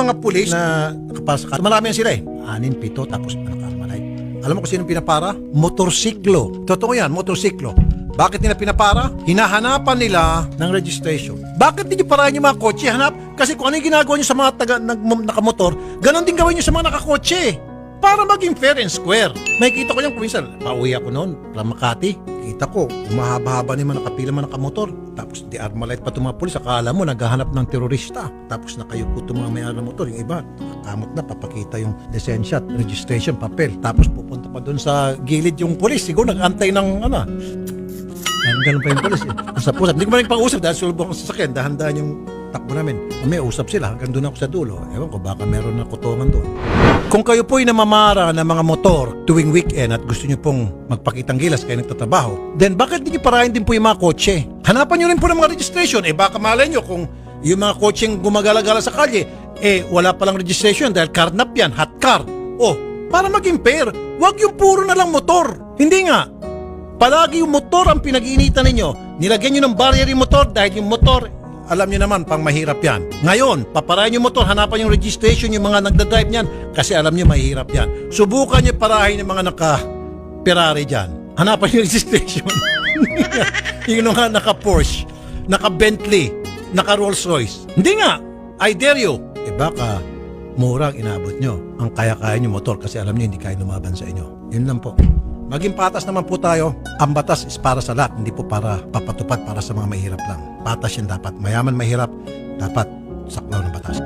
mga pulis na nakapasa ka, marami yan sila eh. Anin, pito, tapos naka-armalite. Alam mo kung sino pinapara? Motorsiklo. Totoo yan, motorsiklo. Bakit nila pinapara? Hinahanapan nila ng registration. Bakit hindi nyo parahan yung mga kotse? Hanap? Kasi kung ano yung ginagawa nyo sa mga taga, nag, nakamotor, ganon din gawin nyo sa mga nakakotse. Para maging fair and square. May kita ko yan kung minsan. Pauwi ako noon from Makati. Kita ko, umahaba-haba mga nakapila mga nakamotor. Tapos di armalite pa mga pulis. Akala mo, naghahanap ng terorista. Tapos nakayupo itong mga may ng motor. Yung iba, kamot na, papakita yung lisensya at registration, papel. Tapos pupunta pa doon sa gilid yung pulis. Siguro nag-antay ng ano. Ganun, pa yung polis eh. Usap-usap. Hindi ko man pang-usap dahil sulbong sa sasakyan. Dahan-dahan yung takbo namin. May usap sila. Hanggang doon ako sa dulo. Ewan ko, baka meron na kutungan doon. Kung kayo po'y namamara ng mga motor tuwing weekend at gusto nyo pong magpakitang gilas kayo nagtatrabaho, then bakit hindi nyo parahin din po yung mga kotse? Hanapan nyo rin po ng mga registration. Eh baka malay nyo kung yung mga kotseng gumagala-gala sa kalye, eh wala palang registration dahil carnap yan, hot car. Oh, para maging fair, wag yung puro na lang motor. Hindi nga, Palagi yung motor ang pinag-iinitan ninyo. Nilagyan nyo ng barrier yung motor dahil yung motor, alam nyo naman, pang mahirap yan. Ngayon, paparayan yung motor, hanapan yung registration yung mga nagdadrive niyan kasi alam nyo mahirap yan. Subukan nyo parahin yung mga naka-Ferrari dyan. Hanapan yung registration. yung mga naka-Porsche, naka-Bentley, naka-Rolls Royce. Hindi nga, I dare you. Eh baka murang inabot nyo ang kaya-kaya nyo motor kasi alam nyo hindi kaya lumaban sa inyo. Yun lang po. Maging patas naman po tayo. Ang batas is para sa lahat, hindi po para papatupad para sa mga mahirap lang. Patas yan dapat. Mayaman, mahirap, dapat saklaw ng batas.